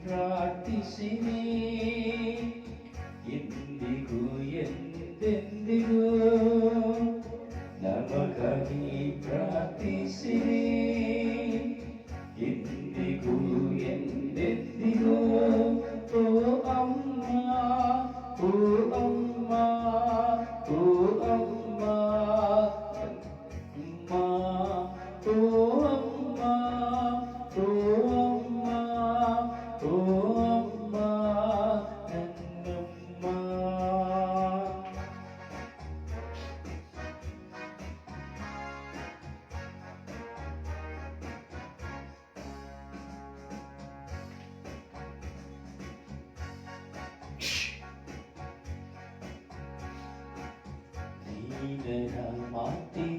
ನಮಗಾಗಿ đời đời mỏi tim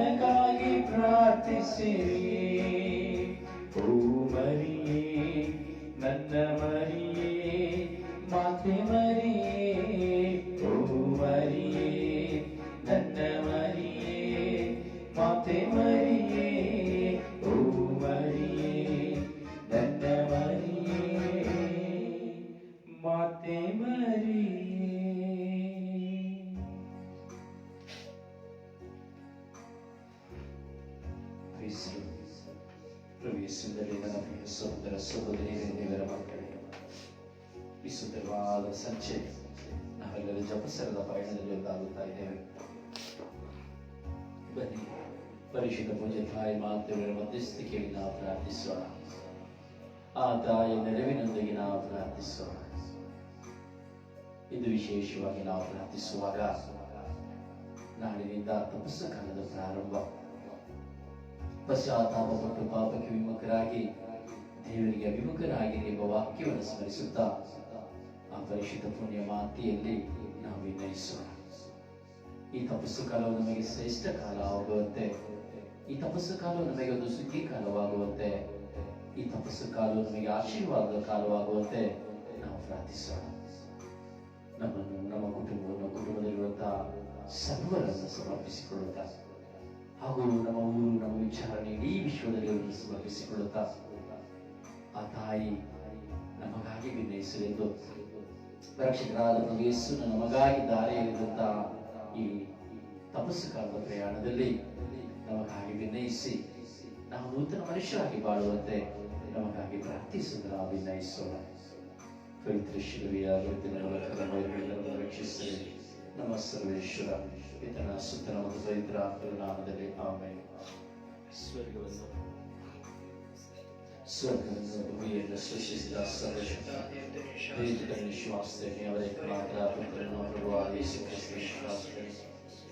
ನನಗಾಗಿ ಪ್ರಾರ್ಥಿಸಿರಿ ಓ ಮರಿಯೇ ನನ್ನ ನೆರವಿನೊಂದಿಗೆ ನಾವು ಪ್ರಾರ್ಥಿಸುವ ಇದು ವಿಶೇಷವಾಗಿ ನಾವು ಪ್ರಾರ್ಥಿಸುವಾಗ ನಾಳಿನಿಂದ ತಪಸ್ಸ ಕಾಲದ ಪ್ರಾರಂಭ ಪಶ್ಚಾತ್ತಾಪಪಟ್ಟು ಪಾಪಕ್ಕೆ ವಿಮುಖರಾಗಿ, ದೇವರಿಗೆ ಅಭಿಮುಖರಾಗಿ ಎಂಬ ವಾಕ್ಯವನ್ನು ಸ್ಮರಿಸುತ್ತಾ, ಆ ಪರಿಶುದ್ಧ ಪುಣ್ಯ ಮಾತಿಯಲ್ಲಿ ನಾವು ವಿನಯಿಸೋಣ. ಈ ತಪಸ್ಸು ಕಾಲವು ನಮಗೆ ಶ್ರೇಷ್ಠ ಕಾಲ ಆಗುವಂತೆ, ಈ ತಪಸ್ಸು ಕಾಲವು ನಮಗೆ ಒಂದು ಸುಗ್ಗಿ ಕಾಲವಾಗುವಂತೆ ಈ ತಪಸ್ಸು ಕಾಲು ನಮಗೆ ಆಶೀರ್ವಾದದ ಕಾಲವಾಗುವಂತೆ ನಾವು ಪ್ರಾರ್ಥಿಸೋಣ. ನಮ್ಮನ್ನು, ನಮ್ಮ ಕುಟುಂಬವನ್ನು, ಕುಟುಂಬದಲ್ಲಿರುವಂತಹ ಸರ್ವರನ್ನು ಸಮರ್ಪಿಸಿಕೊಳ್ಳುತ್ತಾ, ಹಾಗೂ ನಮ್ಮ ಊರು, ನಮ್ಮ ವಿಚಾರಣೆ ಇಡೀ ವಿಶ್ವದಲ್ಲಿ ಸಮರ್ಪಿಸಿಕೊಳ್ಳುತ್ತಾ, ಆ ತಾಯಿ ನಮಗಾಗಿ ವಿನಯಿಸಲೆಂದು ರಕ್ಷಕರಾದ ಯೇಸುವನ್ನು ನಮಗಾಗಿ ದಾರಿ ಇರುವಂತಹ ಈ ತಪಸ್ಸು ಕಾಲದ ಪ್ರಯಾಣದಲ್ಲಿ ನಮಗಾಗಿ ವಿನಯಿಸಿ ನೂತನ ಮನುಷ್ಯರಾಗಿ ಬಾಳುವಂತೆ ನಮಗಾಗಿ ಪ್ರಾರ್ಥಿಸುವುದು ನಾವು ವಿನಯಿಸೋಣ ಪವಿತ್ರ ಶಿಲುವೆಯ ವೃತ್ತಿನ ರಕ್ಷಿಸಲಿ ನಮ್ಮ ಸರ್ವೇಶ್ವರ ಪಿತನ ಸುತ್ತನ ಮತ್ತು ಪವಿತ್ರ ನಾಮದಲ್ಲಿ ಆಮೇಲೆ ಸ್ವರ್ಗವನ್ನು ಸ್ವರ್ಗವನ್ನು ಭೂಮಿಯನ್ನು ಸೃಷ್ಟಿಸಿದ ಸರ್ವಶಕ್ತ ದೇವರ ವಿಶ್ವಾಸದಲ್ಲಿ ಅವರ ಮಾತ್ರ ಪುತ್ರನು ಪ್ರಭುವಾದ ಯೇಸು ಕ್ರಿಸ್ತ ವಿಶ್ವಾಸದಲ್ಲಿ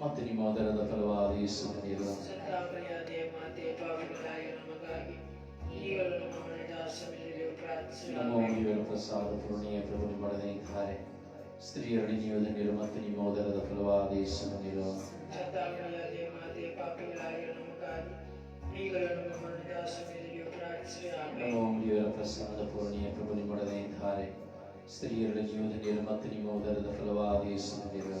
ಮತ್ತು ನಿಮ್ಮ ಅದರದ ಫಲವಾದ ಯೇಸು ಧನ್ಯರು ಸಂತಾಪರ್ಯಾದೆ ಮಾತೆ ಪಾಪಿಗಳಾಗಿ ನಮಗಾಗಿ ಈಗಲೂ ನಮ್ಮ ಮರಣದ ಸಮಯದಲ್ಲಿ ಪ್ರಾರ್ಥಿಸಿರಿ ನಮ್ಮ ದೇವರ ಪ್ರಸಾದ ಪೂರ್ಣಿಯ ಪ್ರಭು ನಿಮ್ಮೊಡನೆ ಇದ್ದಾರೆ ಸ್ತ್ರೀಯರೊಡನೆ ನೀವು ಧನ್ಯರು ಮತ್ತು ನಿಮ್ಮ ಉದರದ ಫಲವಾದ ಯೇಸು ಧನ್ಯರು ಸಂತಾಪರ್ಯಾದೆ ಮಾತೆ ಪಾಪಿಗಳಾಗಿ ನಮಗಾಗಿ ಈಗಲೂ ನಮ್ಮ ಮರಣದ ಸಮಯದಲ್ಲಿ ಪ್ರಾರ್ಥಿಸಿರಿ ಆಮೇಲೆ ನಮ್ಮ ದೇವರ ಪ್ರಸಾದ ಪೂರ್ಣಿಯ ಪ್ರಭು ನಿಮ್ಮೊಡನೆ ಇದ್ದಾರೆ ಸ್ತ್ರೀಯರೊಡನೆ ನೀವು ಧನ್ಯರು ಮತ್ತು ನಿಮ್ಮ ಉದರದ ಫಲವಾದ ಯೇಸು ಧನ್ಯರು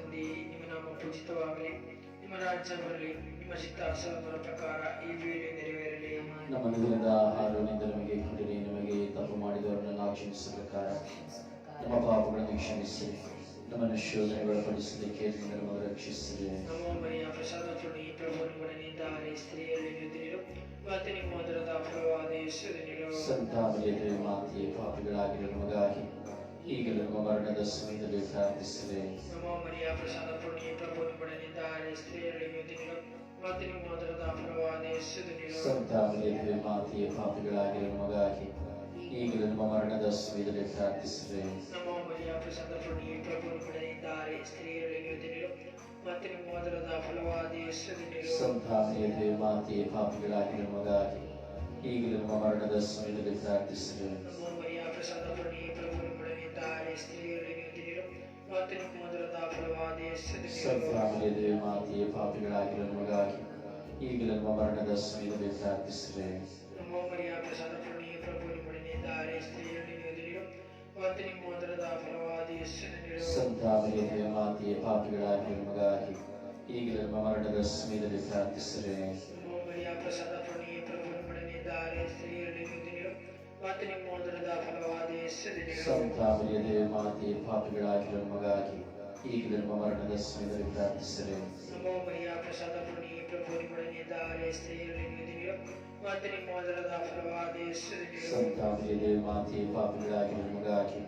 ಪರಲೋಕದಲ್ಲಿರುವ ನಿಮ್ಮ ರಾಜ್ಯ ಬರಲಿ ನಿಮ್ಮ ಚಿತ್ತಾಸವರ ಪ್ರಕಾರ ಈ ವೇಳೆ ನೆರವೇರಲಿ. ನಮ್ಮ ನಿಗಲದ ಆಹಾರದಿಂದ ನಮಗೆ ಕುಡಿರಿ ನಮಗೆ ತಪ್ಪು ಮಾಡಿದವರನ್ನು ನಾವು ಕ್ಷಮಿಸುವ ಪ್ರಕಾರ ನಮ್ಮ ಪಾಪಗಳನ್ನು ಕ್ಷಮಿಸಿ ನಮ್ಮನ್ನು ಶೋಧನೆ ಒಳಪಡಿಸಿದ ನಿನ್ನ ನಮ್ಮನ್ನು ರಕ್ಷಿಸಿರಿ. ನಮ್ಮ ಮನೆಯ ಪ್ರಸಾದ ಪುಣಿ ಪ್ರಭು ನಿಮ್ಮನಿದ್ದಾರೆ ಸ್ತ್ರೀಯಲ್ಲಿ ನಿಂತಿರು ಮತ್ತು ನಿಮ್ಮ ಫಲವಾದ ಯೇಸುವಿನಿರು ಸಂತಾಮರಿಯದೆ ಮಾತೆಯೇ ಪಾಪಿಗಳಾಗಿರೋ ನಮಗಾಗಿ. ಈಗಲೂ ನಮ್ಮ ಮರಣದ ಸಮಯದಲ್ಲಿ ಪ್ರಾರ್ಥಿಸಿದೆ ನಮ್ಮ ಮನೆಯ ಪ್ರಸಾದ ಪುಣಿ ಪ್ರಭು ನಿಮ್ಮನಿದ್ದಾರೆ ಸ್ತ್ರೀಯಲ್ಲಿ ನಿಂತಿರು ಮತ್ತು ನಿಮ್ಮ ಮಧುರದ ಫಲವಾದ ಯೇಸುವಿನಿರು ಸಂತಾಮರಿಯದೆ ಮಾತೆಯೇ ಪಾಪಿಗಳಾಗಿರೋ ನಮಗಾಗಿ ಈಗಲೂ ನಮ್ಮ ಮರಣದ ಸಮಯದಲ್ಲಿ ಪ್ರಾರ್ಥಿಸಿದೆ ನಮ್ಮ ಮನೆಯ ಪ್ರಸಾದ ಪುಣಿ ಪ್ರಭು ನಿಮ್ಮನಿದ್ದಾರೆ ಸ್ತ್ರೀಯಲ್ಲಿ ನಿಂತಿರು ಮತ್ತು ನಿಮ್ಮ ಮಧುರದ ಫಲವಾದ ಯೇಸುವಿನಿರು ಸಂತಾಮರಿಯದೆ ಮಾತೆಯ ಪಾಪಿಗಳಾಗಿರೋ ನಮಗಾಗಿ ಈಗಲೂ ನಮ್ಮ ಮರಣದ ಸಮಯದಲ್ಲಿ ಪ್ರಾರ್ಥಿಸಿದೆ ನಮ್ಮ ಮರಿಯ ಪ್ರಸಾದ ಫಲವಾದ ಯೇಸುವಿನಿರು ಸಂತಾಮರಿಯದೆ ಮಾತೆಯೇ ಪಾಪಿಗಳಾಗಿರೋ ನಮಗಾಗಿ ಈಗಲೂ ನಮ್ಮ ಮರಣದ ಸಮಯದಲ್ಲಿ ಪ್ರಾರ್ಥಿಸಿದೆ ನಮ್ಮ ಮರಿಯ ಪ್ರಸಾದ ಪುಣಿ ಪ್ರಭು ನಿಮ್ಮೊಡನಿದ್ದಾರೆ ಸ್ತ್ರೀಯರಲ್ಲಿ ನೀತಿರು ಮತ್ತು ನಿಮ್ಮ ಮಧುರದ ಫಲವಾದ ಯೇಸುವಿನಿರು ಸಂತಾಮರಿಯದೆ ಮಾತೆಯೇ ಪಾಪಿಗಳಾಗಿರೋ ನಮಗಾಗಿ ಈಗಲೂ ನಮ್ಮ ಮರಣದ ಸಮಯದಲ್ಲಿ ಪ್ರಾರ್ಥಿಸಿದೆ ನಮ್ಮ ಮರಿಯ ಪ್ರಸಾದ ಪುಣಿ ಪ್ರಭು ನಿಮ್ಮೊಡನಿದ್ದಾರೆ ಸ್ತ್ರೀಯರಲ್ಲಿ ನೀತಿರು ಮತ್ತು ನಿಮ್ಮ ಮಧುರದ ಫಲವಾದ ಯೇಸುವಿನಿರು ಸಂತಾಮರಿಯದೆ ಮಾತೆಯೇ ಪಾಪಿಗಳಾಗಿರೋ ನಮಗಾಗಿ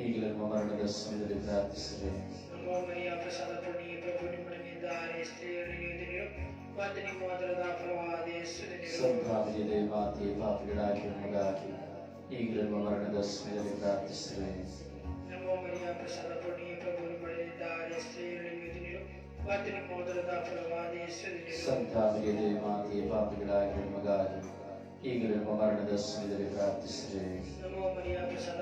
ಈಗಲೂ ನಮ್ಮ ಮರಣದ ಸಮಯದಲ್ಲಿ ಪ್ರಾರ್ಥಿಸಿದೆ ನಮೋ ಮರಿಯ ಪ್ರಸಾದ ಪುಣಿ ಪ್ರಭು ನಿಮ್ಮೊಡನಿದ್ದಾರೆ ಸ್ತ್ರೀಯರಲ್ಲಿ ನೀತಿರು ಮತ್ತು ನಿಮ್ಮ ಮಧುರದ ಫಲವಾದ ಯೇಸುವಿನಿರು ಸಂತಾಮರಿಯದೆ ಮಾತೆಯೇ ಪಾಪಿಗಳಾಗಿರೋ ನಮಗಾಗಿ ಈಗಲೂ ನಮ್ಮ ಮರಣದ ಸಮಯದಲ್ಲಿ ಪ್ರಾರ್ಥಿಸಿದೆ ನಮೋ ಮರಿಯ ಪ್ರಸಾದ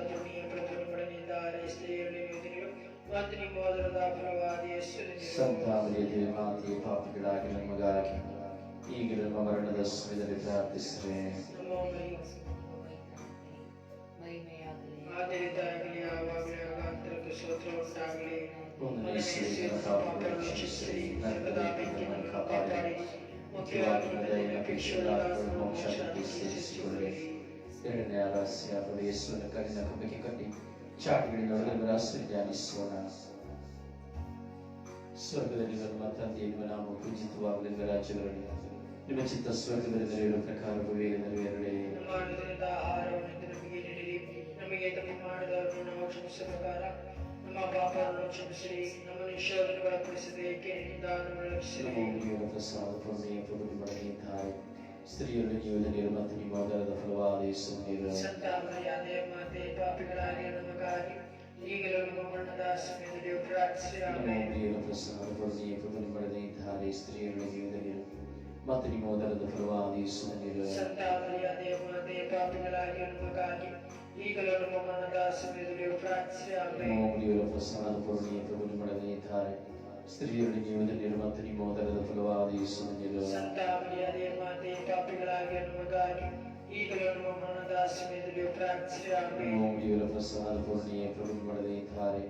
ಪಾಪಿಗಳಾಗಿರೋ ನಮಗಾಗಿ ಈಗಲೂ ನಮ್ಮ ಮರಣದ ಸಮಯದಲ್ಲಿ ಪ್ರಾರ್ಥಿಸಿದೆ ನಮೋ ಮರಿಯ ಪ್ರಸಾದ ಸ್ತೋತ್ರ ಪ್ರಭು ನಿಮ್ಮೊಡನಿದ್ದಾರೆ ಸ್ತ್ರೀಯರಲ್ಲಿ ನೀತಿರು ಮತ್ತು ನಿಮ್ಮ ಮಧುರದ ಫಲವಾದ ಯೇಸುವಿನಿರು ಸಂತಾಮರಿಯದೆ ಮಾತೆಯೇ ಪಾಪಿಗಳಾಗಿರೋ ನಮಗಾಗಿ ಈಗಲೂ ನಮ್ಮ ಮರಣದ ಸಮಯದಲ್ಲಿ ಪ್ರಾರ್ಥಿಸಿದೆ ನಮೋ ಮರಿಯ ಪ್ರಸಾದ ಪುಣಿ ಪ್ರಭು ನಿಮ್ಮೊಡನಿದ್ದಾರೆ ಸ್ತ್ರೀಯರಲ್ಲಿ ನೀತಿರು ಮತ್ತು ನಿಮ್ಮ ಮಧುರದ ಫಲವಾದ ಯೇಸುವಿನಿರು ಸಂತಾಮರಿಯದೆ ಮಾತೆಯೇ ಪಾಪಿಗಳಾಗಿರೋ ನಮಗಾಗಿ ಈಗಲೂ ನಮ್ಮ ಮರಣದ ಸಮಯದಲ್ಲಿ ಪ್ರಾರ್ಥಿಸಿದೆ ನಮೋ ಮರಿಯ ಆದರಿದ್ದಾಗಲಿ ಯಾವಾಗಲೂ ಯಾಗಾಂತರಕ್ಕೆ ಸ್ತೋತ್ರ ಉಂಟಾಗಲಿ ಒಂದನೇ ಸೇರಿದ ಪಾಪಗಳನ್ನು ಕ್ಷಮಿಸಿರಿ ನರಕದ ಬೆಂಕಿಯನ್ನು ಕಾಪಾಡಿ ಮುಖ್ಯವಾಗಿ ನನ್ನ ದಯೆಯನ್ನು ಅಪೇಕ್ಷೆಯ ಆತ್ಮವನ್ನು ಮೋಕ್ಷಕ್ಕೆ ಸೇರಿಸಿಕೊಳ್ಳಿ ಎರಡನೇ ರಹಸ್ಯ ಪ್ರಭು ಯೇಸುವಿನ ಕಣ್ಣಿನ ಕಬ್ಬಿಗೆ ಕಟ್ಟಿ ಚಾಟಿಗಳಿಂದ ಒಳಗೆ ರಹಸ್ಯ ಧ್ಯಾನಿಸೋಣ ಸ್ವರ್ಗದಲ್ಲಿ ನಮ್ಮ ತಂದೆ ನಿಮ್ಮ ನಾಮ ಪೂಜಿತವಾಗಲಿ ನಿಮ್ಮ ರಾಜ್ಯ ಬರಲಿ ನಿಮ್ಮ ಚಿತ್ತ ಸ್ವರ್ಗದಲ್ಲಿ ನೆರವೇರುವ ಪ್ರಕಾರ ಭೂಮಿಗೆ ನೆರವೇರಲಿ ನಮ್ಮ ಅನ್ನದಿಂದ ಆಹಾರವನ್ನು ಇಂದು ನಮಗೆ ನೀಡಿರಿ ನಮಗೆ ತಪ್ಪು ಮಾಡಿದವರನ್ನು ನಾವು ಕ್ಷಮಿಸುವ ಪ್ರಕಾರ ನಮ್ಮ ಪಾಪವನ್ನು ಕ್ಷಮಿಸಿರಿ ನಮ್ಮನ್ನು ಶೋಧನೆ ಒಳಪಡಿಸದೆ ಕೇಳಿನಿಂದ ನಮ್ಮನ್ನು ರಕ್ಷಿಸಿರಿ ನಮ್ಮ ದೇವರ ಪ್ರಸಾದ ಪೂರ್ಣಿಯ ಪ್ರಭು ನಿಮ್ಮೊಡನಿದ್ದಾರೆ ಸ್ತ್ರೀಯರಲ್ಲಿ ನೀವು ಧನ್ಯರು ಮತ್ತು ನಿಮ್ಮ ಉದರದ ಫಲವಾದ ಯೇಸು ಧನ್ಯರು ಸಂತ ಮರ್ಯಾದೆ ಮಾತೆ ಪಾಪಿಗಳಾಗಿ ನಮಗಾಗಿ ಈಗಲೂ ನಮ್ಮ ಮರಣದ ಸಮಯದಲ್ಲಿ ಪ್ರಾರ್ಥಿಸಿ ನಮ್ಮ ಆಮೇಲೆ ದೇವರ ಪ್ರಸಾದ ಪೂರ್ಣಿಯ ಪ್ರಭು ನಿಮ್ಮೊಡನಿದ್ದಾರೆ ಸ್ತ್ರೀಯರಲ್ಲಿ ನೀವು ಧನ್ಯರು ಮತ್ತು ನಿಮ್ಮ ಉದರದ ಫಲವಾದ ಯೇಸು ಧನ್ಯರು ಸಂತ ಮರ್ಯಾದೆ ಮಾತೆ ಪಾಪಿಗಳಾಗಿ ನಮಗಾಗಿ ಈಗಲೂ ನಮ್ಮ ಮರಣದ ಸಮಯದಲ್ಲಿ ಪ್ರಾರ್ಥಿಸಿ ಆಮೇಲೆ ನಮ್ಮ ದೇವರ ಪ್ರಸಾದ ಪೂರ್ಣಿಯ ಪ್ರಭು ನಿಮ್ಮೊಡನಿದ್ದಾರೆ ಸ್ತ್ರೀಯರಲ್ಲಿ ನೀವು ಧನ್ಯರು ಮತ್ತು ನಿಮ್ಮ ಉದರದ ಫಲವಾದ ಯೇಸು ಧನ್ಯರು ಸಂತ ಮರ್ಯಾದೆ ಮಾತೆ ಪಾಪಿಗಳಾಗಿ ನಮಗಾಗಿ ಈಗಲೂ ನಮ್ಮ ಮರಣದ ಸಮಯದಲ್ಲಿ ಪ್ರಾರ್ಥಿಸಿ ಆಮೇಲೆ ನಮ್ಮ ದೇವರ ಪ್ರಸಾದ ಪೂರ್ಣಿಯ ಪ್ರಭು ನಿಮ್ಮೊಡನಿದ್ದಾರೆ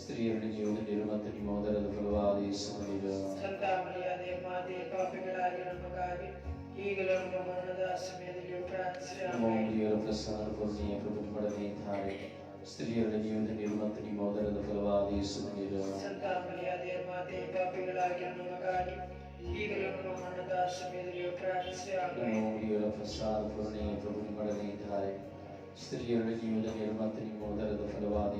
ಸ್ತ್ರೀಯರಲ್ಲಿ ನೀವು ಧನ್ಯರು ಮತ್ತು ನಿಮ್ಮ ಉದರದ ಫಲವಾದ ಯೇಸು ಧನ್ಯರು ಸಂತ ಮರ್ಯಾದೆ ಮಾತೆ ಪಾಪಿಗಳಾಗಿ ನಮಗಾಗಿ ಈಗಲೂ ನಮ್ಮ ಮರಣದ ಸಮಯದಲ್ಲಿ ಪ್ರಾರ್ಥಿಸಿರಿ ನಮೋ ಆಮೆನ್. ದೇವರ ಪ್ರಸಾದ ಪೂರ್ಣಿಯ ಪ್ರಭು ನಿಮ್ಮೊಡನೆ ಇದ್ದಾರೆ ಸ್ತ್ರೀಯರ ಜೀವನದಲ್ಲಿ ಮತ್ತು ನಿಮ್ಮ ಉದರದ ಫಲವಾದ ಯೇಸುವಿನಿರು ಸಂತ ಮರ್ಯಾದೆಯ ಮಾತೆ ಪಾಪಿಗಳಾಗಿ ನಮಗಾಗಿ ಈಗಲೂ ನಮ್ಮ ಮರಣದ ಸಮಯದಲ್ಲಿ ಪ್ರಾರ್ಥಿಸಿರಿ ಆಮೆನ್. ನಮೋ ದೇವರ ಪ್ರಸಾದ ಪೂರ್ಣಿಯ ಪ್ರಭು ನಿಮ್ಮೊಡನೆ ಇದ್ದಾರೆ ಸ್ತ್ರೀಯರ ಜೀವನದಲ್ಲಿ ಮತ್ತು ನಿಮ್ಮ ಉದರದ ಫಲವಾದ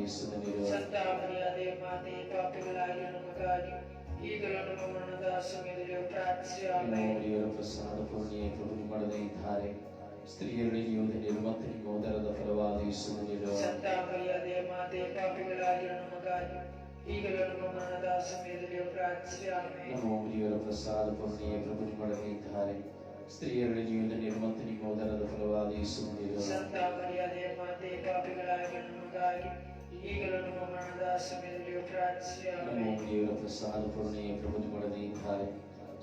ನಿಮ್ಮೊಡನೆ ಇದ್ದಾರೆ ಸ್ತ್ರೀಯರ ಜೀವನದಲ್ಲಿ ಮತ್ತು ನಿಮ್ಮ ಉದರದ ಫಲವಾದ ಯೇಸುವಿನಿರು ಸಂತ ಮಾತೆ ಪಾಪಿಗಳಾಗಿ ನಮಗಾಗಿ ಈಗಲೂ ನಮ್ಮ ಮರಣದ ಸಮಯದಲ್ಲಿ ದೇವರ ಪ್ರಸಾದ ಪುಣ್ಯ ಪ್ರಭು ಮಾಡಲಿದ್ದಾರೆ ಸ್ತ್ರೀಯರ ಜೀವನ ನಿಮ್ಮ ಉದರದ ಫಲವಾದ ಯೇಸುವಿನಿರು ಸಂತ ಮಾತೆ ಪಾಪಿಗಳಾಗಿ ನಮಗಾಗಿ ಈಗಲೂ ನಮ್ಮ ಮರಣದ ಸಮಯದಲ್ಲಿ ಪ್ರಸಾದ ಪುಣ್ಯ ಪ್ರಭು ನಿಮ್ಮೊಡನೆ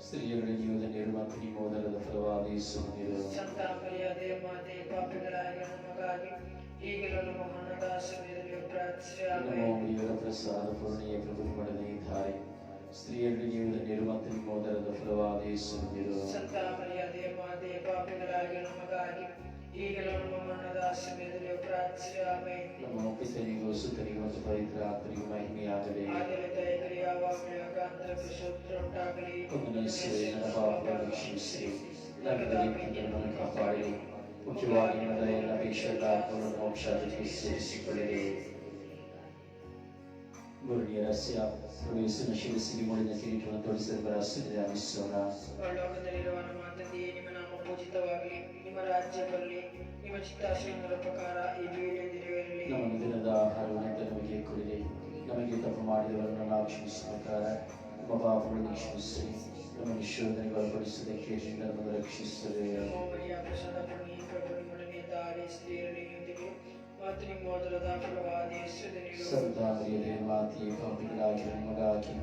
ಇದ್ದಾರೆ ಸ್ತ್ರೀಯರ ಜೀವನದಲ್ಲಿ ಮತ್ತು ನಿಮ್ಮ ಉದರದ ಫಲವಾದ ಯೇಸುವಿನಿರು ಸಂತ ಮರ್ಯಾದೆಯ ಮಾತೆ ಪಾಪಿಗಳಾಗಿ ನಮಗಾಗಿ ಈಗಲೂ ನಮ್ಮ ಮರಣದ ಸಮಯದಲ್ಲಿ ಪ್ರಾರ್ಥಿಸಿರಿ ನಮೋ ಆಮೆನ್. ದೇವರ ಪ್ರಸಾದ ಪೂರ್ಣಿಯ ಪ್ರಭು ನಿಮ್ಮೊಡನೆ ಇದ್ದಾರೆ ಸ್ತ್ರೀಯರ ಜೀವನದಲ್ಲಿ ಮತ್ತು ನಿಮ್ಮ ಉದರದ ಫಲವಾದ ಯೇಸುವಿನಿರು ಸಂತ ಮರ್ಯಾದೆಯ ಮಾತೆ ಪಾಪಿಗಳಾಗಿ ನಮಗಾಗಿ ಈಗಲೂ ನಮ್ಮ ಮರಣದ ಸಮಯದಲ್ಲಿ ಪ್ರಾರ್ಥಿಸಿರಿ ಆಮೆನ್. ನಮ್ಮ ಪಿತನಿಗೂ ಸುತನಿಗೂ ಮತ್ತು ಪವಿತ್ರ ಆತ್ಮನಿಗೂ ಮಹಿಮೆಯಾಗಲಿ ಆದರೆ ದಯಗಲಿ ಯಾವಾಗಲೂ ಯಾಕಾಂತರಕ್ಕೆ ಸ್ತೋತ್ರ ಉಂಟಾಗಲಿ ಪುಣ್ಯೇಶ್ವರಿ ನನ್ನ ಪಾಪಗಳನ್ನು ಕ್ಷಮಿಸಿ ನರಕದಲ್ಲಿ ನನ್ನನ್ನು ಕಾಪಾಡಿ ಮುಖ್ಯವಾಗಿ ನನ್ನ ದಯೆಯನ್ನು ಅಪೇಕ್ಷೆಲ್ಲ ಆತ್ಮವನ್ನು ಮೋಕ್ಷಕ್ಕೆ ಸೇರಿಸಿಕೊಳ್ಳಿರಿ ಗುರುಡಿಯ ರಹಸ್ಯ ಪ್ರವೇಶನ ಶಿರಸಿಗೆ ಮುಡಿದ ಕಿರೀಟವನ್ನು ತೊಡಿಸಿದ ರಹಸ್ಯದ ಅನಿಸೋಣ ಪರಲೋಕದಲ್ಲಿರುವ ನಮ್ಮ ತಂದೆಯೇ ನಿಮ್ಮ ನಾಮ ಪೂಜಿತವಾಗಲಿ ನಿಮ್ಮ ರಾಜ್ಯ ಬರಲಿ ನಿಮ್ಮ ಚಿತ್ತಾಶಯಗಳ ಪ್ರಕಾರ ಈ ಭೂಮಿಯಲ್ಲಿ ನೆರವೇರಲಿ. ನಮ್ಮ ದಿನದ ಆಹಾರವನ್ನು ನಮಗೆ ಕೊಡಿರಿ. ನಮಗೆ ತಪ್ಪು ಮಾಡಿದವರನ್ನು ನಾವು ಕ್ಷಮಿಸಿದ ಪ್ರಕಾರ ನಮ್ಮ ಪಾಪಗಳನ್ನು ಕ್ಷಮಿಸಿ ನಮ್ಮನ್ನು ಶೋಧನೆಗೆ ಒಳಪಡಿಸೋದಕ್ಕೆ ನಮ್ಮನ್ನು ನಮ್ಮ ನಿಮ್ಮ ಫಲವಾದ ಯೇಸುವಿನಲ್ಲಿರುವ ಸಂತಾಮರಿಯದೆ ಪಾಪಿಗಳಾಗಿ ನಮಗಾಗಿ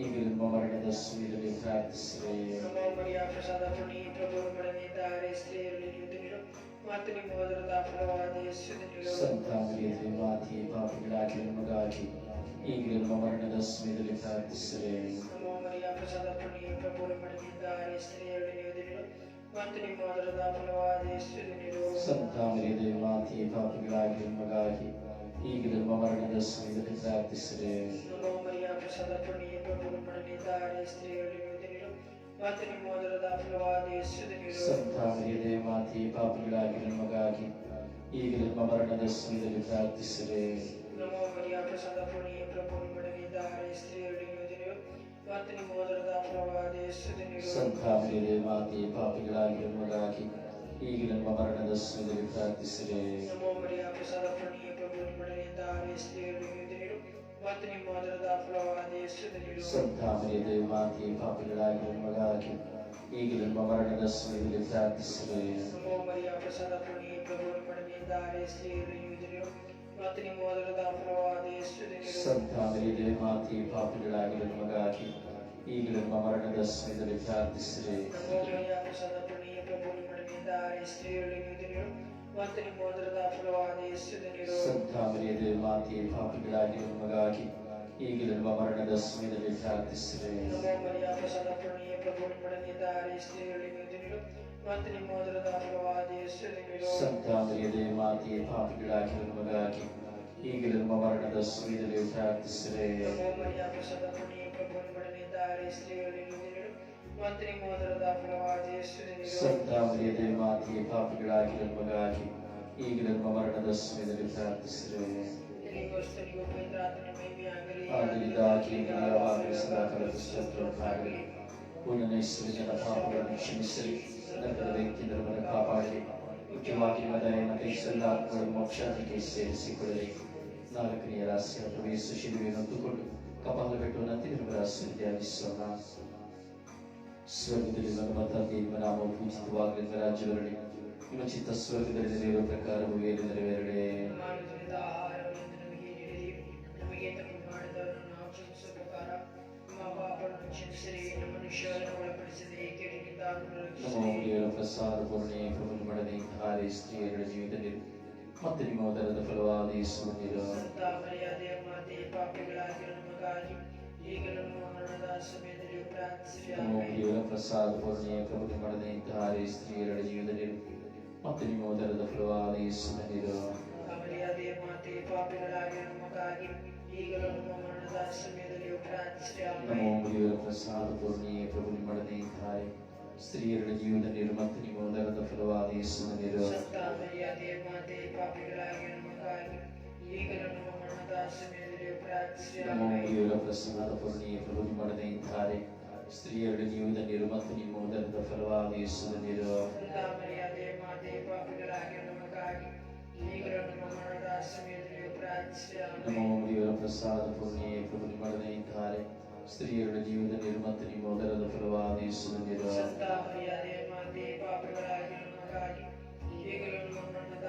ಈಗ ನಿಮ್ಮ ಮರಣದ ಸಮಯದಲ್ಲಿ ಪ್ರಾರ್ಥಿಸಿದೆ ನಮ್ಮ ಮರಿಯ ಪ್ರಸಾದ ಪುಣ್ಯ ಪ್ರಭು ನಿಮ್ಮೊಡನೆ ಇದ್ದಾರೆ ಸ್ತ್ರೀಯರಲ್ಲಿ ನೀವು ಮತ್ತು ನಿಮ್ಮ ಮೊದಲದ ಫಲವಾದ ಯೇಸುವಿನಲ್ಲಿರುವ ಸಂತಾಮರಿಯದೆ ಮಾತೆಯ ಪಾಪಿಗಳಾಗಿ ನಮಗಾಗಿ ಈಗ ನಿಮ್ಮ ಮರಣದ ಸಮಯದಲ್ಲಿ ಪ್ರಾರ್ಥಿಸಿದೆ ನಮ್ಮ ಮರಿಯ ಪ್ರಸಾದ ಪುಣ್ಯ ಪ್ರಭು ನಿಮ್ಮೊಡನೆ ಇದ್ದಾರೆ ಸ್ತ್ರೀಯರಲ್ಲಿ ನೀವು ಮತ್ತು ನಿಮ್ಮ ಮೊದಲದ ಫಲವಾದ ಯೇಸುವಿನಲ್ಲಿರುವ ಸಂತಾಮರಿಯದೆ ಮಾತೆಯ ಪಾಪಿಗಳಾಗಿ ನಮಗಾಗಿ ಈಗ ನಿಮ್ಮ ಮರಣದ ಸಮಯದಲ್ಲಿ ಪ್ರಾರ್ಥಿಸಿದೆ ನಮ್ಮ ಮರಿಯ ಪ್ರಸಾದ ಪುಣ್ಯ ಪ್ರಭು ನಿಮ್ಮೊಡನೆ ಇದ್ದಾರೆ ಸ್ತ್ರೀಯರಲ್ಲಿ ನೀವು ಮತ್ತು ನಿಮ್ಮ ಮೊದಲದ ಫಲವಾದ ಸಂತಾಮರಿಯದೆ ಮಾತೆಯ ಪಾಪಿಗಳಾಗಿ ನಮಗಾಗಿ ಈಗ ನಿಮ್ಮ ಮರಣದ ಸಮಯದಲ್ಲಿ ಪ್ರಾರ್ಥಿಸಿದೆ ನಮ್ಮ ಮರಿಯ ಪ್ರಸಾದ ಪುಣ್ಯ ಪ್ರಭು ನಿಮ್ಮೊಡನೆ ಇದ್ದಾರೆ ಸ್ತ್ರೀಯರಲ್ಲಿ ನೀವು ಮತ್ತು ನಿಮ್ಮ ಮೊದಲದ ಫಲವಾದ ಸಂತಾಮರಿಯದೆ ಮಾತೆಯ ಪಾಪಿಗಳಾಗಿ ನಮಗಾಗಿ ಈಗ ನಮ್ಮ ಮರಣದ ಸಮಯದಲ್ಲಿ ಪ್ರಾರ್ಥಿಸಿದೆ ನಮ್ಮ ಮರಿಯ ಪ್ರಸಾದ ಪುಣ್ಯ ಪ್ರಭು ನಿಮ್ಮೊಡನೆ ಇದ್ದಾರೆ ಸ್ತ್ರೀಯರಲ್ಲಿ ನೀವು ಮತ್ತು ನಿಮ್ಮ ಮೊದಲದ ಫಲವಾದ ಯೇಸುವಿನಲ್ಲಿರುವ ಸಂತಾಮರಿಯದೆ ಮಾತೆಯ ಪಾಪಿಗಳಾಗಿ ನಮಗಾಗಿ ಈಗ ನಮ್ಮ ಮರಣದ ಸಮಯದಲ್ಲಿ ಪ್ರಾರ್ಥಿಸಿದೆ ನಮ್ಮ ಮರಿಯ ಪ್ರಸಾದ ಪುಣ್ಯ ಪ್ರಭು ನಿಮ್ಮೊಡನೆ ಇದ್ದಾರೆ ಸ್ತ್ರೀಯರಲ್ಲಿ ನೀವು ಮತ್ತು ನಿಮ್ಮ ಮೊದಲದ ಫಲವಾದ ಯೇಸುವಿನಲ್ಲಿರುವ ಸಂತಾಮರಿಯದೆ ಮಾತೆಯ ಪಾಪಿಗಳಾಗಿ ನಮಗಾಗಿ ಈಗ ನಮ್ಮ ಮರಣದ ಸಮಯದಲ್ಲಿ ಪ್ರಾರ್ಥಿಸಿದೆ ನಮ್ಮ ಮರಿಯ ಪ್ರಸಾದ ಪುಣ್ಯ ಪ್ರಭು ನಿಮ್ಮೊಡನೆ ಇದ್ದಾರೆ ಸ್ತ್ರೀಯರಲ್ಲಿ ನೀವು ಮತ್ತು ನಿಮ್ಮ ಮೊದಲದ ಫಲವಾದ ಯೇಸುವಿನಲ್ಲಿರುವ ಸಂತಾಮರಿಯದೆ ಮಾತೆಯ ಪಾಪಿಗಳಾಗಿ ನಮಗಾಗಿ ಈಗ ನಮ್ಮ ಮರಣದ ಸಮಯದಲ್ಲಿ ಪ್ರಾರ್ಥಿಸಿದೆ ನಮ್ಮ ಮರಿಯ ಪ್ರಸಾದ ಪುಣ್ಯ ಪ್ರಭು ನಿಮ್ಮೊಡನೆ ಇದ್ದಾರೆ ಸ್ತ್ರೀಯರಲ್ಲಿ ನೀವು ಮತ್ತು ನಿಮ್ಮ ಮೊದಲದ ಫಲವಾದ ಯೇಸುವಿನಲ್ಲಿರುವ ಸಂತಾಮರಿಯದೆ ಮಾತೆಯ ಪಾಪಿಗಳಾಗಿ ನಮಗಾಗಿ ಈಗ ನಮ್ಮ ಮರಣದ ಸಮಯದಲ್ಲಿ ಪ್ರಾರ್ಥಿಸಿದೆ ನಮ್ಮ ಮರಿಯ ಪ್ರಸಾದ ಪುಣ್ಯ ಪ್ರಭು ನಿಮ್ಮೊಡನೆ ಇದ್ದಾರೆ ಸ್ತ್ರೀಯರಲ್ಲಿ ನೀವು ಮತ್ತು ನಿಮ್ಮ ಮೊದಲದ ಫಲವಾದ ಯೇಸುವಿನಲ್ಲಿರುವ ಸಂತಾಮರಿಯದೆ ಮಾತೆಯ ಪಾಪಿಗಳಾಗಿ ನಮಗಾಗಿ ಈಗ ನಮ್ಮ ಮರಣದ ಸಮಯದಲ್ಲಿ ಪ್ರಾರ್ಥಿಸಿದೆ ಎಲ್ಲಿಗೋಸ್ತನಿಗೂ ಪವಿತ್ರಾತ್ಮನ ಮಹಿಮೆಯಾಗಲಿ ಆದರಿಗಾಗಿ ಯಾವಾಗಲೂ ಸದಾಕಾಲ ಸ್ತೋತ್ರವಾಗಲಿ ಪೂರ್ಣನೇಶ್ವರಿ ಜನ ಪಾಪಗಳನ್ನು ಕ್ಷಮಿಸಿ ನರಕದ ವ್ಯಕ್ತಿಯಿಂದ ನಮ್ಮನ್ನು ಕಾಪಾಡಿ ಮುಖ್ಯವಾಗಿ ಮದನೆಯನ್ನು ಕೈಸಲ್ಲ ಆತ್ಮಗಳು ಮೋಕ್ಷಕ್ಕೆ ಸೇರಿಸಿಕೊಳ್ಳಲಿ ನಾಲ್ಕನೆಯ ರಹಸ್ಯ ಪ್ರವೇಶ ಶಿಲುವೆಯನ್ನು ಹೊತ್ತುಕೊಂಡು ಕಪಾಲ ಬೆಟ್ಟುವಂತೆ ನಿಮ್ಮ ರಹಸ್ಯ ಧ್ಯಾನಿಸೋಣ ಸ್ವರ್ಗದಲ್ಲಿ ನಮ್ಮ ತಂದೆ ನಿಮ್ಮ ನಾಮ ಪೂಜಿತವಾಗಲಿ ನಿಮ್ಮ ರಾಜ್ಯ ಬರಲಿ ನಿಮ್ಮ ಚಿತ್ತ ಸ್ವರ್ಗದಲ್ಲಿ ನೆರವೇರುವ ಪ್ರಕಾರ ಭೂಮಿಯಲ್ಲಿ ನೆರವೇರಲಿ ಮಾನವರಿಂದ ಆಹಾರವನ್ನು ನಮಗೆ ನೀಡಿರಿ ನಮಗೆ ತಪ್ಪು ಮಾಡಿದವರನ್ನು ನಾವು ಕ್ಷಮಿಸುವ ಪ್ರಕಾರ ನಮ್ಮ ಪಾಪವನ್ನು ಕ್ಷಮಿಸಿರಿ ನಮ್ಮನ್ನು ಶೋಧನೆ ಒಳಪಡಿಸದೆ ಕೇಳಿನಿಂದ ನಮ್ಮ ರಕ್ಷಿಸಿರಿ ದೇವರ ಪ್ರಸಾದ ಪೂರ್ಣೆ ಪ್ರಭು ಮಾಡದೆ ಹಾರೆ ಸ್ತ್ರೀಯರ ಜೀವಿತದಲ್ಲಿ ಮತ್ತೆ ನಿಮ್ಮ ಉದರದ ಫಲವಾದ ಯೇಸುವಿನಿರು ಸಂತ ಮರ್ಯಾದೆಯ ಮಾತೆ ಪಾಪಿಗಳಾಗಿ ನಮಗಾಗಿ ಈಗಲೂ ನಮ್ಮ ಮರಣದ ಸಮಯದಲ್ಲಿ ಪ್ರಾರ್ಥಿಸಿರಿ ನಮ್ಮ ಆಮೆನ್. ದೇವರ ಪ್ರಸಾದ ಪೂರ್ಣೆ ಪ್ರಭು ಮಾಡದೆ ಹಾರೆ ಸ್ತ್ರೀಯರ ಜೀವದಲ್ಲಿರು ಮತ್ತು ನಿಮ್ಮ ಉದರದ ಫಲವಾದ ಯೇಸುವಿನಲ್ಲಿರು ಕಮಲಿಯಾದ ಮಾತೆ ಪಾಪಿಗಳಾಗಿ ನಮಗಾಗಿ ಈಗಲೂ ನಮ್ಮ ಮರಣದ ಸಮಯದಲ್ಲಿಯೂ ಪ್ರಾರ್ಥಿಸಿರಿ ನಮೋ ಆಮೆನ್. ದೇವರ ಪ್ರಸಾದ ಪೂರ್ಣಿಯೇ ಪ್ರಭು ನಿಮ್ಮೊಡನೆ ಇದ್ದಾರೆ ಸ್ತ್ರೀಯರ ಜೀವದಲ್ಲಿರು ಮತ್ತು ನಿಮ್ಮ ಉದರದ ಫಲವಾದ ಯೇಸುವಿನಲ್ಲಿರು ಸಂತ ಮರಿಯಾದೆ ಮಾತೆ ಪಾಪಿಗಳಾಗಿ ನಮಗಾಗಿ ಈಗಲೂ ನಮ್ಮ ಮರಣದ ಸಮಯದಲ್ಲಿಯೂ ಪ್ರಾರ್ಥಿಸಿರಿ ನಮೋ ಆಮೆನ್. ದೇವರ ಪ್ರಸಾದ ಪೂರ್ಣಿಯೇ ಪ್ರಭು ನಿಮ್ಮೊಡನೆ ಇದ್ದಾರೆ ಸ್ತ್ರೀಯರ ಜೀವದಲ್ಲಿರು ಮತ್ತು ನಿಮ್ಮ ಉದರದ ಫಲವಾದ ಯೇಸುವಿನಲ್ಲಿರು ಸಂತ ಮರಿಯಾದೆ ಮಾತೆ ಪಾಪಿಗಳಾಗಿ ನಮಗಾಗಿ ಈಗಲೂ ನಮ್ಮ ಮರಣದ ಸಮಯದಲ್ಲಿಯೂ ಪ್ರಾರ್ಥಿಸಿರಿ ನಮೋ ಆಮೆನ್. ದೇವರ ಪ್ರಸಾದ ಪೂರ್ಣಿಯೇ ಪ್ರಭು ನಿಮ್ಮೊಡನೆ ಇದ್ದಾರೆ ಸ್ತ್ರೀಯರ ಜೀವದಲ್ಲಿರು ಮತ್ತು ನಿಮ್ಮ ಉದರದ ಫಲವಾದ ಯೇಸುವಿನಲ್ಲಿರು ಸಂತ ಮರಿಯಾದೆ ಮಾತೆ ಪಾಪಿಗಳಾಗಿ ನಮಗಾಗಿ ಈಗಲೂ ನಮ್ಮ ಮರಣದ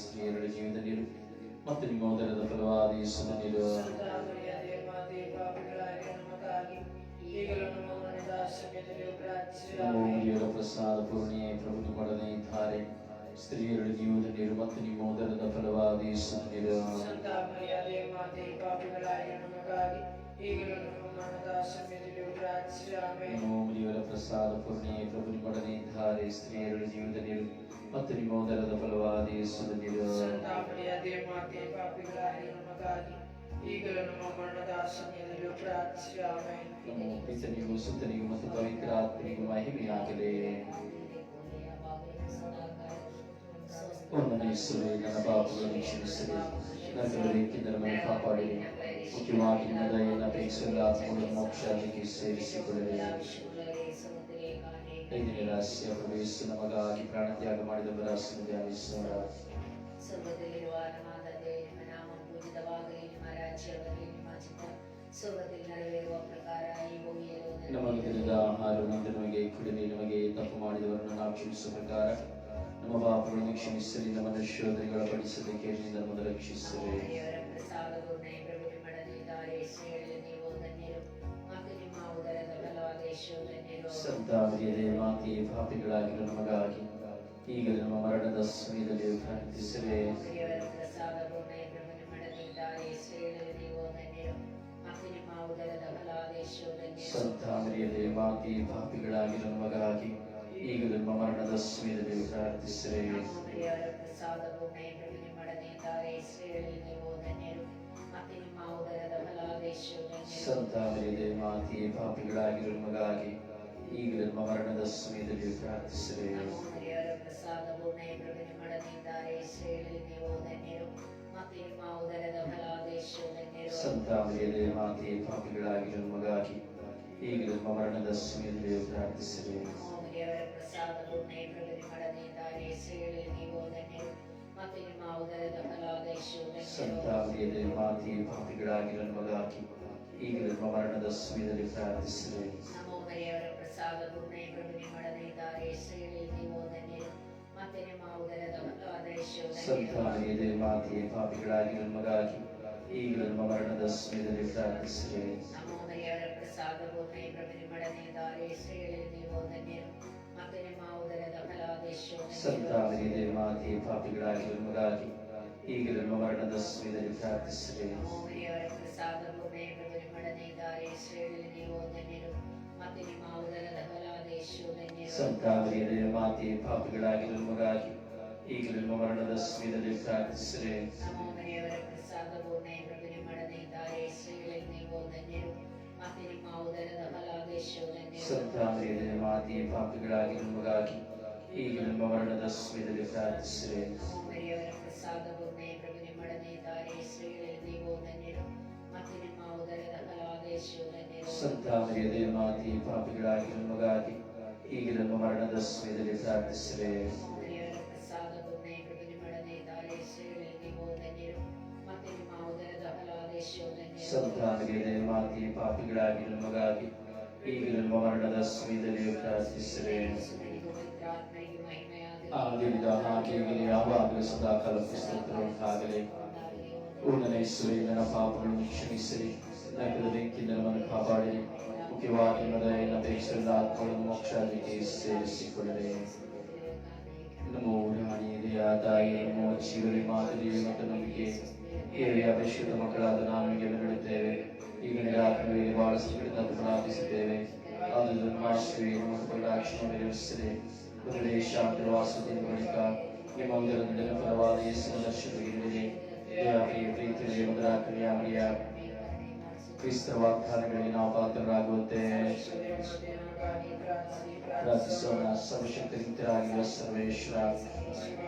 സ്ത്രീയുടെ ജീവിതത്തിലും മറ്റു വിമോചനത ഫലവാദി സുനിലും പ്രസാദപൂർണിയെ പ്രഭുത്വ പഠനേ ധാരേ സ്ത്രീയുടെ ജീവിതത്തിന്റെ ഇരുപത്തി മോദരത ഫലവാദി സന്നിലും പാപികളായ നമുക്കാകി ഈകളും മനദാസമേ ದೇವರ ಪ್ರಸಾದ ಪೂರ್ಣಿಯೇ ಪ್ರಭು ನಿಮ್ಮೊಡನೆ ಇದ್ದಾರೆ ಸ್ತ್ರೀಯರ ಜೀವದಲ್ಲಿರು ಮತ್ತು ನಿಮ್ಮ ಉದರದ ಫಲವಾದ ಯೇಸುವಿನಲ್ಲಿರು ಸಂತ ಮರಿಯಾದೆ ಮಾತೆ ಪಾಪಿಗಳಾಗಿ ನಮಗಾಗಿ ಈಗಲೂ ನಮ್ಮ ಮರಣದ ಸಮಯದಲ್ಲಿಯೂ ಪ್ರಾರ್ಥಿಸಿರಿ ಆಮೆನ್. ನಮೋ ಪಿತನಿಗೂ ಸುತ್ತನಿಗೂ ಮತ್ತು ಪವಿತ್ರ ಆತ್ಮನಿಗೂ ಮಹಿಮೆಯಾಗಲಿ ಓ ನನ್ನ ಯೇಸುವೇ ನನ್ನ ಪಾಪಗಳನ್ನು ಕ್ಷಮಿಸಿರಿ ನರಕಗಳಿಂದ ನಮ್ಮನ್ನು ಕಾಪಾಡಿರಿ ಮುಖ್ಯವಾಗಿ ನಿಮ್ಮ ದಯೆಯನ್ನು ಅಪೇಕ್ಷಿಸುವ ಆತ್ಮಗಳನ್ನು ಮೋಕ್ಷಕ್ಕೆ ಸೇರಿಸಿಕೊಳ್ಳಿರಿ ಐದನೇ ರಾಶಿಯ ಪ್ರವೇಶ ನಮಗಾಗಿ ಪ್ರಾಣತ್ಯಾಗ ಮಾಡಿದವರ ರಹಸ್ಯ ಧ್ಯಾನಿಸೋಣ ಸ್ವರ್ಗದಲ್ಲಿರುವ ನಮ್ಮ ತಂದೆ ನಿಮ್ಮ ನಾಮ ಪೂಜಿತವಾಗಲಿ ನಿಮ್ಮ ರಾಜ್ಯವಾಗಲಿ ನಿಮ್ಮ ಚಿತ್ತ ಸ್ವರ್ಗದಲ್ಲಿ ನೆರವೇರುವ ಪ್ರಕಾರ ಈ ಭೂಮಿಯಲ್ಲೂ ನಮಗೆ ತಿಳಿದ ಆಹಾರವನ್ನು ನಮಗೆ ನಮಗೆ ತಪ್ಪು ಮಾಡಿದವರನ್ನು ನಾವು ಕ್ಷಮಿಸುವ ಪ್ರಕಾರ ನಮ್ಮ ಪಾಪಗಳನ್ನು ಕ್ಷಮಿಸಲಿ ನಮ್ಮನ್ನು ಶೋಧನೆಗಳ ಪಡಿಸದೆ ಕೇಳಿ ನಮ್ಮನ್ನು ರಕ್ಷಿಸಲಿ. ದೇವರ ಪ್ರಸಾದವು ನೀವು ಧನ್ಯರು ಮತ್ತು ನಿಮ್ಮ ಉದರದ ಫಲವಾದ ಯೇಸು ಧನ್ಯರು ಸಂತ ಮರಿಯದೇ ಮಾತೆಯೇ ಪಾಪಿಗಳಾಗಿರೋ ನಮಗಾಗಿ ಈಗ ನಮ್ಮ ಮರಣದ ಸಮಯದಲ್ಲಿ ಪ್ರಾರ್ಥಿಸಿರೆ. ದೇವರ ಪ್ರಸಾದವು ಪ್ರಭು ನಿಮ್ಮೊಡನಿದ್ದಾರೆ ಶ್ರೇಯಲ್ಲಿ ನೀವು ಯೇಸು ಧನ್ಯರು ಸಂತ ಮರಿಯದೇ ಮಾತೆಯೇ ಪಾಪಿಗಳಾಗಿರುವ ಮಗಾಗಿ ಈಗ ನಮ್ಮ ಮರಣದ ಸಮಯದಲ್ಲಿ ಪ್ರಾರ್ಥಿಸಬೇಕು ಪ್ರಸಾದವು ಪ್ರಭು ನಿಮ್ಮೊಡನಿದ್ದಾರೆ ಶ್ರೇಯಲ್ಲಿ ನೀವು ಧನ್ಯರು ಮತ್ತು ನಿಮ್ಮ ಉದರದ ಮಾತೆಯೇ ಪಾಪಿಗಳಾಗಿರುವ ಮಗಾಗಿ ಈಗ ನಮ್ಮ ಮರಣದ ಸಮಯದಲ್ಲಿ ಪ್ರಾರ್ಥಿಸಬೇಕು ದೇವರ ಪ್ರಸಾದವು ಪ್ರಭು ನಿಮ್ಮೊಡನಿದ್ದಾರೆ ಶ್ರೇಯಲ್ಲಿ ನೀವು ಧನ್ಯರು ಮತ್ತು ನಿಮ್ಮ ಉದರದ ಫಲವಾದ ಧನ್ಯರು ಮರಿಯದೇ ಮಾತೆಯೇ ಪಾಪಿಗಳಾಗಿರೋ ನಮಗಾಗಿ ಈಗ ನಮ್ಮ ಮರಣದ ಸಮಯದಲ್ಲಿ ಪ್ರಾರ್ಥಿಸಿರೆ ನಮೋ ಮರಿಯವರ ಪ್ರಸಾದವು ಪ್ರಭು ನಿಮ್ಮೊಡನಿದ್ದಾರೆ ಶ್ರೇಯಲ್ಲಿ ನೀವು ಧನ್ಯರು ಮತ್ತು ನಿಮ್ಮ ಉದರದ ಫಲವಾದ ಯೇಸು ಸಂತ ಧನ್ಯರು ಮರಿಯದೇ ಮಾತೆಯೇ ಪಾಪಿಗಳಾಗಿರೋ ನಮಗಾಗಿ ಈಗ ನಮ್ಮ ಮರಣದ ಸಮಯದಲ್ಲಿ ಪ್ರಾರ್ಥಿಸಿರೆ ನಮೋ ಮರಿಯವರ ಪ್ರಸಾದವು ಪ್ರಭು ನಿಮ್ಮೊಡನಿದ್ದಾರೆ ಶ್ರೇಯಲ್ಲಿ ನೀವು ಧನ್ಯರು ಮತ್ತು ನಿಮ್ಮ ಉದರದ ಫಲವಾದ ಯೇಸು ಸಂತ ಧನ್ಯರು ಮರಿಯದೇ ಮಾತೆಯೇ ಪಾಪಿಗಳಾಗಿರೋ ನಮಗಾಗಿ ಈಗ ನಮ್ಮ ಮರಣದ ಸಮಯದಲ್ಲಿ ಪ್ರಾರ್ಥಿಸಿರೆ ನಮೋ ಮರಿಯವರ ಪ್ರಸಾದವು ಪ್ರಭು ನಿಮ್ಮೊಡನಿದ್ದಾರೆ ಶ್ರೇಯಲ್ಲಿ ನೀವು ಧನ್ಯರು ಮತ್ತು ನಿಮ್ಮ ಉದರದ ಫಲವಾದ ಯೇಸು ಧನ್ಯರು ಸಂತ ಮರಿಯದೇ ಮಾತೆಯೇ ಪಾಪಿಗಳಾಗಿರೋ ನಮಗಾಗಿ ಈಗ ನಮ್ಮ ಮರಣದ ಸಮಯದಲ್ಲಿ ಪ್ರಾರ್ಥಿಸಿರೆ ನಮೋ ಮರಿಯವರ ಪ್ರಸಾದವು ಪ್ರಭು ನಿಮ್ಮೊಡನಿದ್ದಾರೆ ಶ್ರೇಯಲ್ಲಿ ನೀವು ಧನ್ಯರು ಮತ್ತು ನಿಮ್ಮ ಉದರದ ಫಲವಾದ ಯೇಸು ಧನ್ಯರು ಸಂತ ಮರಿಯದೇ ಮಾತೆಯೇ ಪಾಪಿಗಳಾಗಿರೋ ನಮಗಾಗಿ ಈಗ ನಮ್ಮ ಮರಣದ ಸಮಯದಲ್ಲಿ ಪ್ರಾರ್ಥಿಸಿರೆ ನಮೋ ಮರಿಯವರ ಪ್ರಸಾದವು ಪ್ರಭು ನಿಮ್ಮೊಡನಿದ್ದಾರೆ ಶ್ರೇಯಲ್ಲಿ ನೀವು ಧನ್ಯರು ಮತ್ತು ನಿಮ್ಮ ಉದರದ ಫಲವಾದ ಯೇಸು ಧನ್ಯರು ಸಂತ ಮರಿಯದೇ ಮಾತೆಯೇ ಪಾಪಿಗಳಾಗಿರೋ ನಮಗಾಗಿ ಈಗ ನಮ್ಮ ಮರಣದ ಸಮಯದಲ್ಲಿ ಪ್ರಾರ್ಥಿಸಿರೆ ನಮೋ ಮರಿಯವರ ಪ್ರಸಾದವು ಪ್ರಭು ನಿಮ್ಮೊಡನಿದ್ದಾರೆ ಶ್ರೇಯಲ್ಲಿ ನೀವು ಧನ್ಯರು ಮತ್ತು ನಿಮ್ಮ ಉದರದ ಫಲವಾದ ಯೇಸು ಧನ್ಯರು ಸಂತ ಮರಿಯದೇ ಮಾತೆಯೇ ಪಾಪಿಗಳಾಗಿರೋ ನಮಗಾಗಿ ಈಗ ನಮ್ಮ ಮರಣದ ಸಮಯದಲ್ಲಿ ಪ್ರಾರ್ಥಿಸಿರೆ ಯೇಸುವಿಗೆ ಪವಿತ್ರಾತ್ಮರಿಗೆ ಆಗಿರಿದ ಹಾಗೆ ಈಗಲೇ ಯಾವಾಗಲೂ ಸದಾ ಕಲ್ಪಿಸುತ್ತಿರುವ ಹಾಗಲೇ ಪೂರ್ಣನ ಯೇಸುವೆ ನನ್ನ ಪಾಪಗಳನ್ನು ಕ್ಷಮಿಸಿರಿ. ನರಕದ ಬೆಂಕಿಯಿಂದ ನಮ್ಮನ್ನು ಕಾಪಾಡಿರಿ. ಮುಖ್ಯವಾಗಿ ನಮ್ಮದ ಎಲ್ಲ ಅಪೇಕ್ಷೆಯಿಂದ ಆತ್ಮಗಳನ್ನು ಮೋಕ್ಷಾದಿಗೆ ಸೇರಿಸಿಕೊಳ್ಳಿರಿ. ನಮೋ ರಾಣಿಯರಿಯ ತಾಯಿ ನಮೋ ಜೀವರಿ ಮಾತುರಿ ಮತ್ತು ನಮಗೆ ಹೇಳಿ ಅಪೇಕ್ಷಿತ ಮಕ್ಕಳಾದ ನಾವು ನಿಮಗೆ ಬೆರಳುತ್ತೇವೆ ಈಗ ನಿರಾತ್ಮಗಳಿಗೆ ಬಹಳ ಸಂಕಟದ ಪ್ರಾರ್ಥಿಸಿದ್ದೇವೆ. ನಮ್ಮ ನಮ್ಮ ಕಟಾಕ್ಷಣ ನೆರವೇರಿಸಿದೆ ಕುದುರೆ ಶಾಂತಿ ವಾಸದಿಂದ ಬಳಿಕ ನಿಮ್ಮ ಉದರದಿಂದ ಫಲವಾದ ಯೇಸುವಿನ ದರ್ಶನವಿರುತ್ತದೆ ದೇವರಿಗೆ ಪ್ರೀತಿಯಲ್ಲಿ ಮಧುರಾತ್ರಿಯ ಮರಿಯ ಕ್ರಿಸ್ತ ವಾಗ್ದಾನಗಳಿಗೆ ನಾವು ಪಾತ್ರರಾಗುವಂತೆ ಪ್ರಾರ್ಥಿಸೋಣ ಸರ್ವಶಕ್ತರಿತರಾಗಿರುವ ಸರ್ವೇಶ್ವರ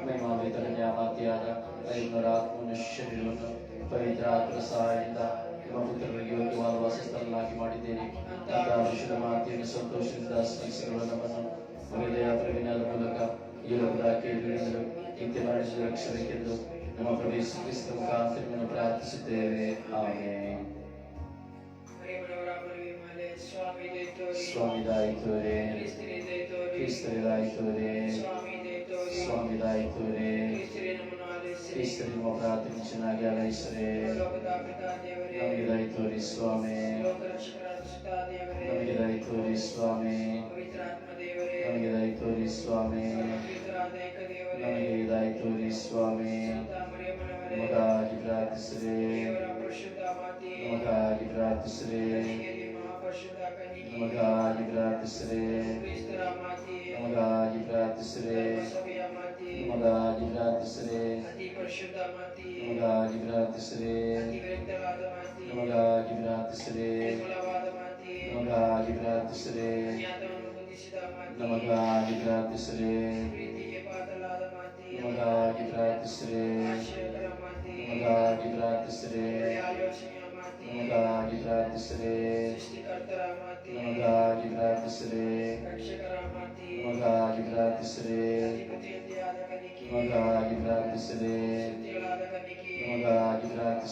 ಮಹಿಮಾವೇತನ ಮಾತೆಯಾದ ಐನೂರ ಆತ್ಮನ ಪವಿತ್ರ ಆತ್ಮ ಸಹಾಯದಿಂದ ನಿಮ್ಮ ಪುತ್ರರಿಗೆ ಯೋಗ್ಯವಾದ ವಾಸಸ್ಥಳನ್ನಾಗಿ ಮಾಡಿದ್ದೇನೆ ಅಂತ ವಿಶ್ವದ ಮಾತೆಯನ್ನು ಸಂತೋಷದಿಂದ ಸ್ಮರಿಸಿರುವ ನಮ್ಮನ್ನು ಹೃದಯ ಪ್ರವೀಣದ ಮೂಲಕ ಈ ಲೋಕದ ಕೇಳಿದರು ನಿತ್ಯ ರಕ್ಷಣೆಗೆಂದು Namo Prabhu Gesù Cristo, Canto, Mano Prati, Suteve, Amen. Swami Daitore, Krishna Daitore, Swami Daitore, Krishna Namo Prati, Michanagya Laisare, Namo Daitore, Swami, Namo Daitore, Swami, Namo Daitore, Swami, Namo Daitore, Swami,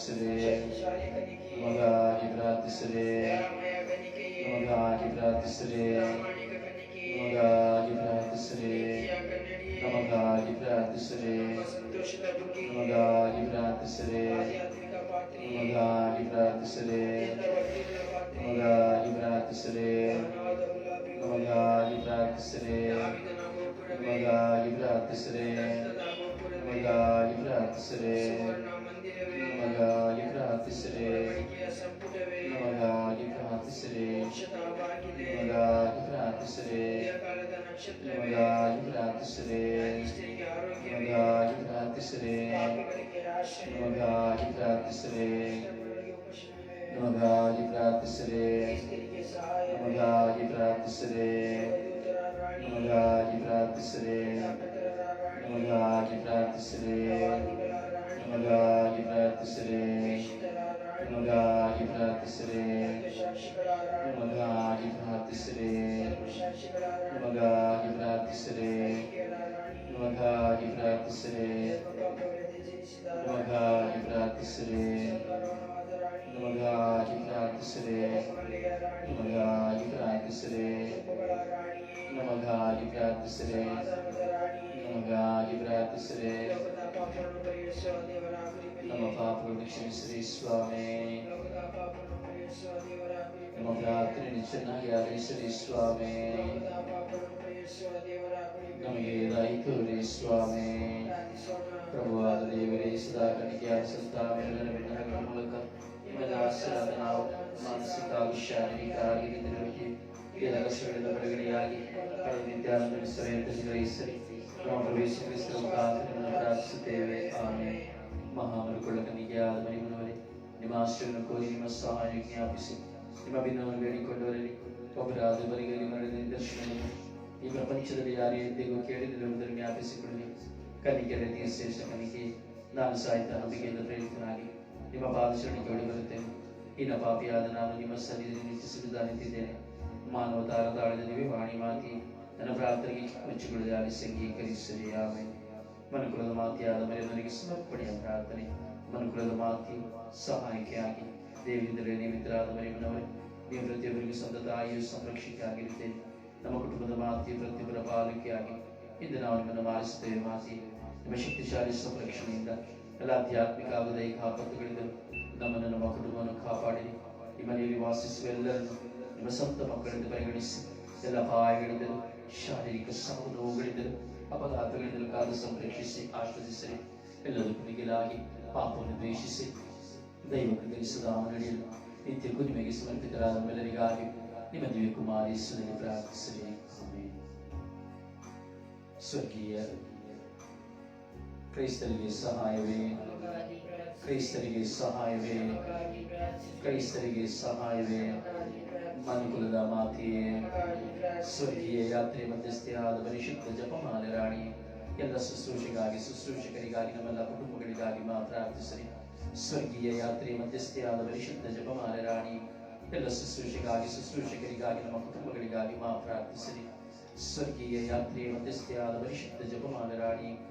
ನಮಗಾಗಿ ಪ್ರಾರ್ಥಿಸಿರೆ ಶಕ್ತಿಶಾಲಿ ಕನಿಕೆ ನಮಗಾಗಿ ಪ್ರಾರ್ಥಿಸಿರೆ ದಯಾಮಯ ಕನಿಕೆಯೇ ನಮಗಾಗಿ ಪ್ರಾರ್ಥಿಸಿರೆ to sit in. ಪ್ರಭುವಾದ ದೇವರೇ ಸದಾ ಕಣಿಕೆಯಾದ ಸಂತಾನಗಳ ವಿಧಾನಗಳ ಮೂಲಕ ನಿಮ್ಮಲ್ಲಿ ಆಶ್ರಯದ ನಾವು ಮಾನಸಿಕ ಹಾಗೂ ಶಾರೀರಿಕವಾಗಿ ನಿರೋಗಿ ಎಲ್ಲ ಕಷ್ಟಗಳಿಂದ ಬಿಡುಗಡೆಯಾಗಿ ನಿತ್ಯಾನಂದ ಸರಿಯಂತೆ ಗ್ರಹಿಸಲಿ ನಮ್ಮ ಪ್ರವೇಶ ಕ್ರಿಸ್ತರ ಮುಖಾಂತರ ಪ್ರಾರ್ಥಿಸುತ್ತೇವೆ ಆಮೇಲೆ ಮಹಾಮರುಕೊಳ್ಳಕನಿಗೆ ಆದ ಮರಿಮನವರೇ ನಿಮ್ಮ ಆಶ್ರಯವನ್ನು ಕೋರಿ ನಿಮ್ಮ ಸಹಾಯ ಜ್ಞಾಪಿಸಿ ನಿಮ್ಮ ಭಿನ್ನವನ್ನು ಬೇಡಿಕೊಂಡವರಲ್ಲಿ ಒಬ್ಬರಾದ ಬರಿಗರಿಗೆ ಮರಳಿದ ನಿದರ್ಶನವನ್ನು ಈ ಪ್ರಪಂಚದಲ್ಲಿ ಯಾರೇ ಎಂದಿಗೂ ಕೇಳಿದಿರುವುದನ್ನು ಜ್ಞಾಪಿಸಿಕೊಳ್ಳಿ ಕಲಿಕೆಯ ಶ್ರೇಷ್ಠ ಕಲಿಕೆ. ನಾನು ಸಾಹಿತ್ಯ ನಂಬಿಕೆಯಿಂದ ಪ್ರೇರಿತನಾಗಿ ನಿಮ್ಮ ಪಾದಶರಣಿಗೆ ಒಳಿ ಬರುತ್ತೇನೆ ಇನ್ನ ಪಾಪಿಯಾದ ನಾನು ನಿಮ್ಮ ಸನ್ನಿಧಿಯಲ್ಲಿ ನಿಂತಿಸಿದ ನಿಂತಿದ್ದೇನೆ. ಮಾನವ ತಾಳದ ನೀವೇ ವಾಣಿ ಮಾತಿ. ನನ್ನ ಪ್ರಾರ್ಥನೆಗೆ ಮೆಚ್ಚುಕೊಳ್ಳದೆ ಆಲಿಸಿ ಅಂಗೀಕರಿಸಲಿ ಆಮೇಲೆ ಮನುಕುಲದ ಮಾತಿಯಾದ ನನಗೆ ಸಮರ್ಪಣೆಯ ಪ್ರಾರ್ಥನೆ. ಮನುಕುಲದ ಮಾತಿ ಸಹಾಯಕ್ಕೆ ಆಗಿ. ದೇವರಿಂದಲೇ ನೇಮಿತರಾದ ಮರಿಮನವರೇ ನೀವು ಪ್ರತಿಯೊಬ್ಬರಿಗೂ ಸ್ವಂತ ತಾಯಿಯು ಸಂರಕ್ಷಿಕೆ ಆಗಿರುತ್ತೇನೆ. ನಮ್ಮ ಕುಟುಂಬದ ಮಾತಿ ಪ್ರತಿಯೊಬ್ಬರ ಬಾಲಕಿಯಾಗಿ ಇಂದು ನಾವು ನಿಮ್ಮನ್ನು ಮಾರಿಸುತ್ತೇವೆ ಮಾತಿ. ನಿಮ್ಮ ಶಕ್ತಿಶಾಲಿ ಸಂರಕ್ಷಣೆಯಿಂದ ಎಲ್ಲ ಆಧ್ಯಾತ್ಮಿಕ ದೈಹಿಕ ಆಪತ್ತುಗಳಿಂದ ನಮ್ಮನ್ನು ನಮ್ಮ ಕುಟುಂಬವನ್ನು ಕಾಪಾಡಿ, ಈ ಮನೆಯಲ್ಲಿ ವಾಸಿಸುವ ಎಲ್ಲರನ್ನು ನಿಮ್ಮ ಸ್ವಂತ ಮಕ್ಕಳಿಂದ ಪರಿಗಣಿಸಿ, ಎಲ್ಲ ಅಪಾಯಗಳಿಂದಲೂ ಶಾರೀರಿಕ ಸಾವು ನೋವುಗಳಿಂದಲೂ ಅಪಘಾತಗಳಿಂದಲೂ ಕಾದು ಸಂರಕ್ಷಿಸಿ ಆಶ್ವದಿಸಿರಿ ಎಲ್ಲರೂ ಮಿಗಿಲಾಗಿ ಪಾಪವನ್ನು ದ್ವೇಷಿಸಿ ದೈವಕ್ಕೆ ಗಳಿಸದ ನಡೆಯಲು ನಿತ್ಯಕ್ಕೂ ನಿಮಗೆ ಸಮರ್ಪಿತರಾದ ನಮ್ಮೆಲ್ಲರಿಗಾಗಿ ನಿಮ್ಮ ದಿವ್ಯ ಕುಮಾರಿ ಸುನಲ್ಲಿ ಪ್ರಾರ್ಥಿಸಲಿ. ಸ್ವರ್ಗೀಯ ಕ್ರೈಸ್ತರಿಗೆ ಸಹಾಯವೇ? ಕ್ರೈಸ್ತರಿಗೆ ಸಹಾಯವೇ? ಕ್ರೈಸ್ತರಿಗೆ ಸಹಾಯವೇ. ಮನುಕುಲದ ಮಾತೆಯೇ? ಸ್ವರ್ಗೀಯ ಯಾತ್ರೆ ಮಧ್ಯಸ್ಥೆಯಾದ ಪರಿಶುದ್ಧ ಜಪಮಾಲೆ ರಾಣಿ, ಎಲ್ಲ ಶುಶ್ರೂಷೆಗಾಗಿ, ಶುಶ್ರೂಷಕರಿಗಾಗಿ, ನಮ್ಮೆಲ್ಲ ಕುಟುಂಬಗಳಿಗಾಗಿ ಮಾ ಪ್ರಾರ್ಥಿಸಲಿ ಸ್ವರ್ಗೀಯ ಯಾತ್ರೆ ಮಧ್ಯಸ್ಥೆಯಾದ ಪರಿಶುದ್ಧ ಜಪಮಾಲೆ ರಾಣಿ, ಎಲ್ಲ ಶುಶ್ರೂಷೆಗಾಗಿ, ಶುಶ್ರೂಷಕರಿಗಾಗಿ, ನಮ್ಮ ಕುಟುಂಬಗಳಿಗಾಗಿ ಮಾ ಪ್ರಾರ್ಥಿಸಲಿ ಸ್ವರ್ಗೀಯ ಯಾತ್ರೆ ಮಧ್ಯಸ್ಥೆಯಾದ ಪರಿಶುದ್ಧ ಜಪಮಾಲೆ ರಾಣಿ